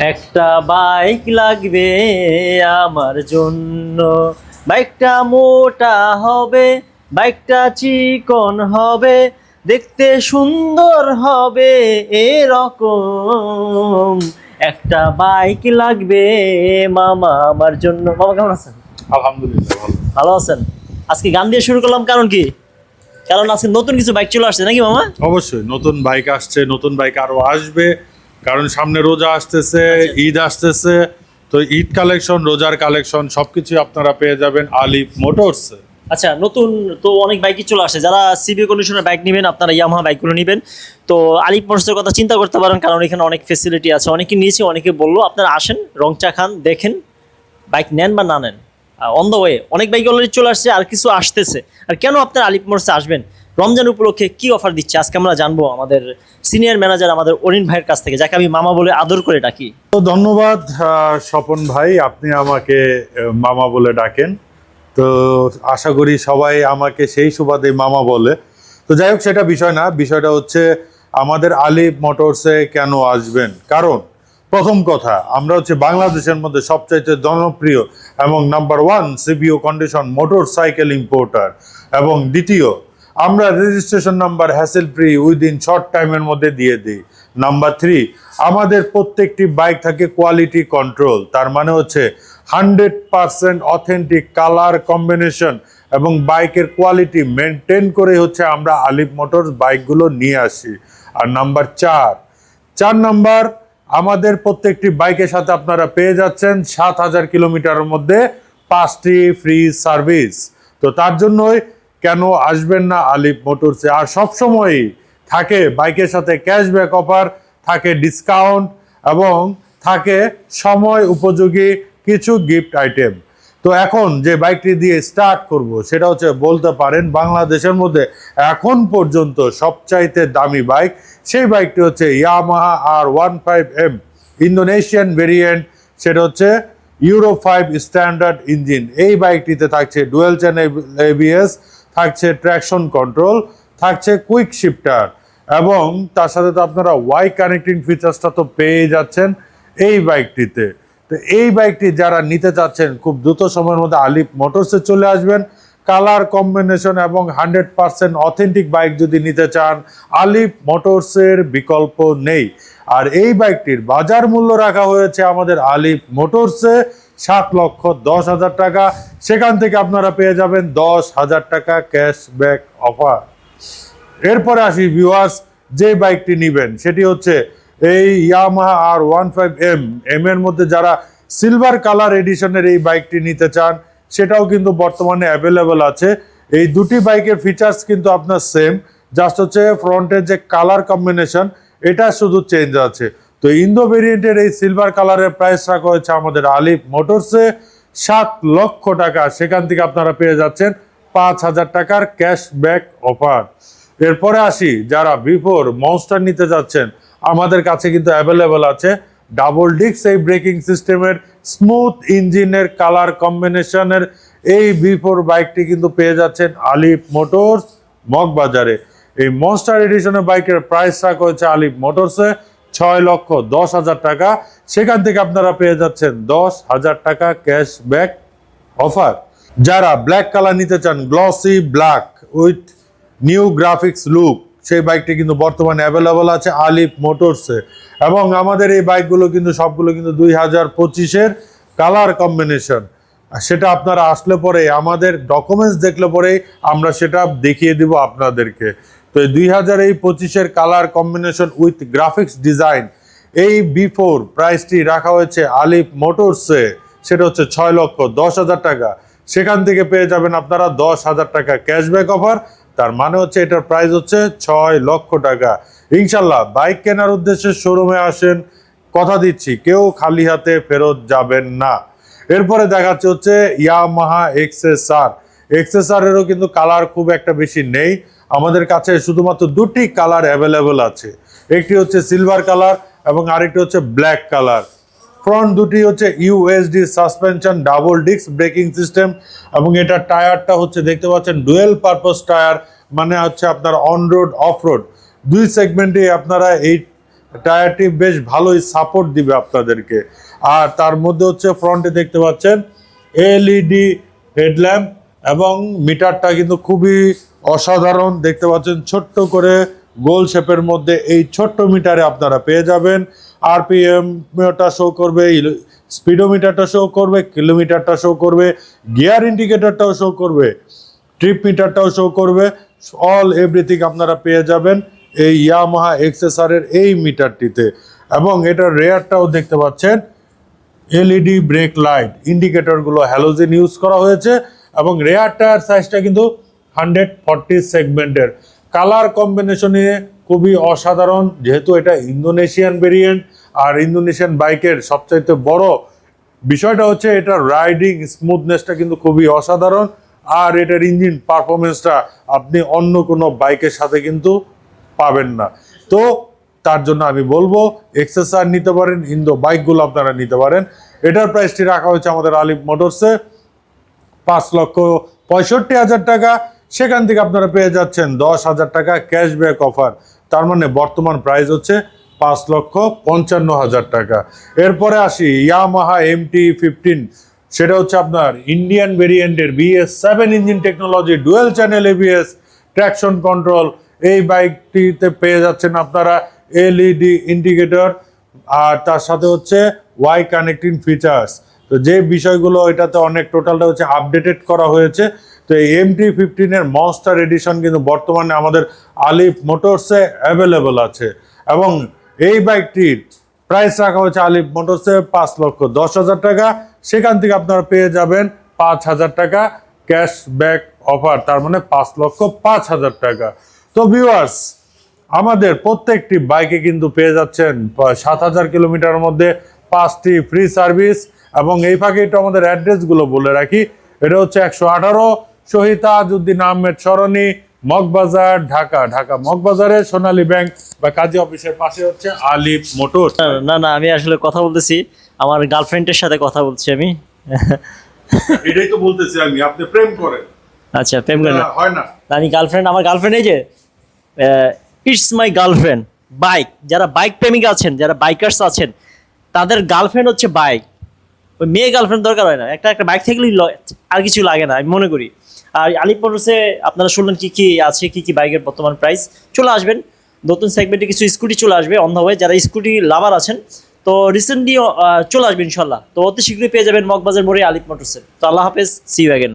একটা বাইক লাগবে আমার জন্য। বাইকটা মোটা হবে বাইকটা চিকন হবে দেখতে সুন্দর হবে এরকম। একটা বাইক লাগবে মামা আমার জন্য। মামা কেমন আছেন? আলহামদুলিল্লাহ ভালো। ভালো আছেন? আজকে গান দিয়ে শুরু করলাম কারণ কি? কারণ আজকে নতুন কিছু বাইক চলে আসছে নাকি মামা? অবশ্যই নতুন বাইক আসছে নতুন বাইক আরও আসবে। কারণ সামনে রোজা আসতেছে ঈদ আসতেছে তো ঈদ কালেকশন রোজার কালেকশন সবকিছু আপনারা পেয়ে যাবেন আলিফ মোটরস। আচ্ছা নতুন তো অনেক বাইকই চলে আসে। যারা সিবি কন্ডিশনের বাইক নেবেন আপনারা ইয়ামাহা বাইকগুলো নেবেন। তো আলিপ মোটরসের কথা চিন্তা করতে পারেন কারণ এখানে অনেক ফেসিলিটি আছে। অনেকে নিয়েছে অনেকে বলল আপনারা আসেন রংচা খান দেখেন বাইক নেন বা না নেন। অন দ্য ওয়ে অনেক বাইক অলরেডি চলে আসছে আর কিছু আসতেছে। আর কেন আপনারা আলিপ মোটরসে আসবেন? রমজান উপলক্ষে কি অফার দিচ্ছে? আজকে আমরা জানব আমাদের সিনিয়র ম্যানেজার আমাদের অরিন ভাইয়ের কাছ থেকে, যাকে আমি মামা বলে আদর করে ডাকি। তো ধন্যবাদ স্বপন ভাই, আপনি আমাকে মামা বলে ডাকেন। তো আশা করি সবাই আমাকে সেই সুবাদে মামা বলে। তো যাই হোক, সেটা বিষয় না, বিষয়টা হচ্ছে আমাদের আলিফ মোটরসে কেন আসবেন? কারণ, প্রথম কথা, আমরা হচ্ছে বাংলাদেশের মধ্যে সবচাইতে জনপ্রিয় এবং number one CBU condition motorcycle importer এবং দ্বিতীয় আমরা registration number hassle free within short টাইমের মধ্যে দিয়ে দিই। নাম্বার থ্রি আমাদের প্রত্যেকটি বাইক থাকে কোয়ালিটি কন্ট্রোল তার মানে হচ্ছে hundred percent authentic colour combination এবং বাইকের কোয়ালিটি মেনটেন করে হচ্ছে আমরা আলিফ মোটরস বাইকগুলো নিয়ে আসি। আর নাম্বার চার চার নাম্বার আমাদের প্রত্যেকটি বাইকের সাথে আপনারা পেয়ে যাচ্ছেন সাত হাজার কিলোমিটারের মধ্যে পাঁচটি ফ্রি সার্ভিস তো তার জন্যই কেন আসবেন না আলিফ মোটরসে? আর সবসময়ই থাকে বাইকের সাথে ক্যাশব্যাক অফার থাকে ডিসকাউন্ট এবং থাকে সময় উপযোগী কিছু গিফট আইটেম তো এখন যে বাইকটি দিয়ে স্টার্ট করব, সেটা হচ্ছে বলতে পারেন বাংলাদেশের মধ্যে এখন পর্যন্ত সবচাইতে দামি বাইক, সেই বাইকটি হচ্ছে Yamaha R one five M Indonesian variant সেটা হচ্ছে ইউরো ফাইভ স্ট্যান্ডার্ড ইঞ্জিন এই বাইকটিতে থাকছে ডুয়েল চ্যান এবিএস থাকছে ট্র্যাকশন কন্ট্রোল থাকছে কুইক শিফটার এবং তার সাথে তো আপনারা ওয়াই কানেক্টিং ফিচার্সটা তো পেয়ে যাচ্ছেন এই বাইকটিতে। তো এই বাইকটি যারা নিতে চাচ্ছেন, খুব দ্রুত সময়ের মধ্যে আলিফ মোটরসে চলে আসবেন। কালার কম্বিনেশন এবং হান্ড্রেড পার্সেন্ট অথেন্টিক বাইক যদি নিতে চান আলিফ মোটরসের বিকল্প নেই। আর এই বাইকটির বাজার মূল্য রাখা হয়েছে আমাদের আলিফ মোটরসে। সাত লক্ষ দশ হাজার টাকা। সেখান থেকে আপনারা পেয়ে যাবেন দশ হাজার টাকা ক্যাশব্যাক অফার এরপরে আসি ভিউয়ার্স যে বাইকটি নেবেন, সেটি হচ্ছে এই Yamaha R one five M M এর মধ্যে যারা সিলভার কালার এডিশনের এই বাইকটি নিতে চান, সেটাও কিন্তু বর্তমানে অ্যাভেলেবেল আছে। এই দুটি বাইকের ফিচার্স কিন্তু আপনার সেম জাস্ট হচ্ছে ফ্রন্টের যে কালার কম্বিনেশন এটা শুধু চেঞ্জ আছে। তো ইন্দো ভেরিয়েন্টের এই সিলভার কালারের প্রাইস রাখা হয়েছে আমাদের আলিফ মোটরসে সাত লক্ষ টাকা। সেখান থেকে আপনারা পেয়ে যাচ্ছেন পাঁচ হাজার টাকার ক্যাশব্যাক অফার এরপরে আসি, যারা বিফোর মনস্টার নিতে যাচ্ছেন, আমাদের কাছে কিন্তু অ্যাভেলেবল আছে ডাবল ডিক্স এই ব্রেকিং সিস্টেমের স্মুথ ইঞ্জিনের কালার কম্বিনেশনের এই বিফোর বাইকটি কিন্তু পেয়ে যাচ্ছেন আলিফ মোটরস মগবাজারে। এই মনস্টার এডিশনের বাইকের প্রাইস রাখা হয়েছে আলিফ মোটরসে ছয় লক্ষ দশ হাজার টাকা। সেখান থেকে আপনারা পেয়ে যাচ্ছেন দশ হাজার টাকা ক্যাশব্যাক অফার যারা ব্ল্যাক কালার নিতে চান glossy black with new graphics look সেই বাইকটি কিন্তু বর্তমানে অ্যাভেলেবল আছে আলিফ মোটরসে এবং আমাদের এই বাইকগুলো কিন্তু সবগুলো কিন্তু দুই হাজার পঁচিশের কালার কম্বিনেশন সেটা আপনারা আসলে পরে আমাদের ডকুমেন্টস দেখলে পরেই আমরা সেটা দেখিয়ে দিব আপনাদেরকে। তো দুই হাজার এই পঁচিশের colour combination with graphics design এই বিফোর প্রাইসটি রাখা হয়েছে আলিফ মোটরসে সেটা হচ্ছে ছয় লক্ষ দশ হাজার টাকা। সেখান থেকে পেয়ে যাবেন আপনারা দশ হাজার টাকা ক্যাশব্যাক অফার তার মানে হচ্ছে এটার প্রাইস হচ্ছে ছয় লক্ষ টাকা। ইনশাল্লাহ বাইক কেনার উদ্দেশ্যে শোরুমে আসেন, কথা দিচ্ছি, কেউ খালি হাতে ফেরত যাবেন না। এরপরে দেখাচ্ছে হচ্ছে ইয়ামাহা এক্সএসআর এক্সএসআরেরও কিন্তু কালার খুব একটা বেশি নেই। আমাদের কাছে শুধুমাত্র দুটি কালার অ্যাভেলেবল আছে। একটি হচ্ছে সিলভার কালার এবং আরেকটি হচ্ছে ব্ল্যাক কালার। ফ্রন্ট দুটি হচ্ছে USD suspension double disc braking system এবং এটা টায়ারটা হচ্ছে দেখতে পাচ্ছেন ডুয়েল পারপাস টায়ার মানে হচ্ছে আপনার অন রোড অফ রোড দুই সেগমেন্টে আপনারা এই টায়ারটি বেশ ভালোই সাপোর্ট দিবে আপনাদেরকে। আর তার মধ্যে হচ্ছে ফ্রন্টে দেখতে পাচ্ছেন এলইডি হেডল্যাম্প এবং মিটারটা কিন্তু খুবই অসাধারণ, দেখতে পাচ্ছেন ছোট্ট করে গোল শেপের মধ্যে এই ছোট্ট মিটারে আপনারা পেয়ে যাবেন। আরপিএমটা শো করবে স্পিডোমিটারটা শো করবে, কিলোমিটারটা শো করবে, গিয়ার ইন্ডিকেটারটাও শো করবে, ট্রিপ মিটারটাও শো করবে অল এভরিথিং আপনারা পেয়ে যাবেন এই ইয়ামাহা এক্সেসারের এই মিটারটিতে। এবং এটার রেয়ারটাও দেখতে পাচ্ছেন এলইডি ব্রেক লাইট ইন্ডিকেটরগুলো হ্যালোজেন ইউজ করা হয়েছে এবং রেয়ার টায়ার সাইজটা কিন্তু হান্ড্রেড ফর্টি সেগমেন্টের। কালার কম্বিনেশনে খুবই অসাধারণ, যেহেতু এটা ইন্দোনেশিয়ান ভেরিয়েন্ট আর ইন্দোনেশিয়ান বাইকের সবচাইতে বড় বিষয়টা হচ্ছে এটা রাইডিং স্মুথনেসটা কিন্তু খুবই অসাধারণ, আর এটার ইঞ্জিন পারফরমেন্সটা আপনি অন্য কোনো বাইকের সাথে কিন্তু পাবেন না। তো তার জন্য আমি বলব এক্সেসার নিতে পারেন, ইন্দো বাইকগুলো আপনারা নিতে পারেন। এটার প্রাইসটি রাখা হয়েছে আমাদের আলিফ মোটরসে পাঁচ লক্ষ পঁয়ষট্টি হাজার টাকা। সেখান থেকে আপনারা পেয়ে যাচ্ছেন দশ হাজার টাকা ক্যাশব্যাক অফার। তার মানে বর্তমান প্রাইস হচ্ছে পাঁচ লক্ষ পঞ্চান্ন হাজার টাকা। এরপরে আসি, ইয়ামাহা এমটি ফিফটিন। সেটা হচ্ছে আপনার ইন্ডিয়ান ভেরিয়েন্টের BS seven engine technology, dual channel ABS traction control. এই বাইকটিতে পেয়ে যাচ্ছেন আপনারা এলইডি ইন্ডিকেটর আর তার সাথে হচ্ছে ওয়াই কানেক্টিং ফিচার্স। তো যে বিষয়গুলো এটাতে অনেক টোটালটা হচ্ছে আপডেটেড করা হয়েছে তো এই এমটি ফিফটিনের মনস্টার এডিশন কিন্তু বর্তমানে আমাদের আলিফ মোটরসে অ্যাভেলেবল আছে। এবং এই বাইকটির প্রাইস রাখা হয়েছে আলিফ মোটরসে পাঁচ লক্ষ দশ হাজার টাকা। সেখান থেকে আপনারা পেয়ে যাবেন পাঁচ হাজার টাকা ক্যাশব্যাক অফার তার মানে পাঁচ লক্ষ পাঁচ হাজার টাকা। তো ভিউয়ার্স আমাদের প্রত্যেকটি বাইকে কিন্তু পেয়ে যাচ্ছেন সাত হাজার কিলোমিটারের মধ্যে পাঁচটি ফ্রি সার্ভিস এবং এই ফাঁকে একটু আমাদের অ্যাড্রেসগুলো বলে রাখি। এটা হচ্ছে একশো আঠারো শহীদ আজউদ্দিন আহমেদ সরণি মগবাজার ঢাকা। ঢাকা মগবাজারে সোনালী ব্যাংক বা কাজী অফিসের পাশে হচ্ছে আলিফ মোটর না না আমি আসলে কথা বলতেছি। আমার গার্লফ্রেন্ডের সাথে কথা বলছি আমি। এটাই তো বলতেছি আমি আপনি প্রেম করেন। আচ্ছা প্রেম করেন হয় না। আমি গার্লফ্রেন্ড আমার গার্লফ্রেন্ড এই যে ইটস মাই গার্লফ্রেন্ড বাইক। যারা বাইক প্রেমিক আছেন যারা বাইকার্স আছেন তাদের গার্লফ্রেন্ড হচ্ছে বাইক। ওই মেয়ে গার্লফ্রেন্ড দরকার হয় না। একটা একটা বাইক থাকলেই আর কিছু লাগে না, আমি মনে করি। আর আলিপুরসে আপনারা শুনলেন কি কি আছে, কি কি বাইকের বর্তমান প্রাইস চলে আসবেন। নতুন সেগমেন্টে কিছু স্কুটি চলে আসবে অন্ধ হয়ে যারা স্কুটি লাভার আছেন, তো রিসেন্টলি চলে আসবে ইনশাল্লাহ তো অতি শীঘ্রই পেয়ে যাবেন মগবাজার মোড়ে আলিপ মোটরসে। তো আল্লাহ হাফেজ সি ইউ অ্যাগেন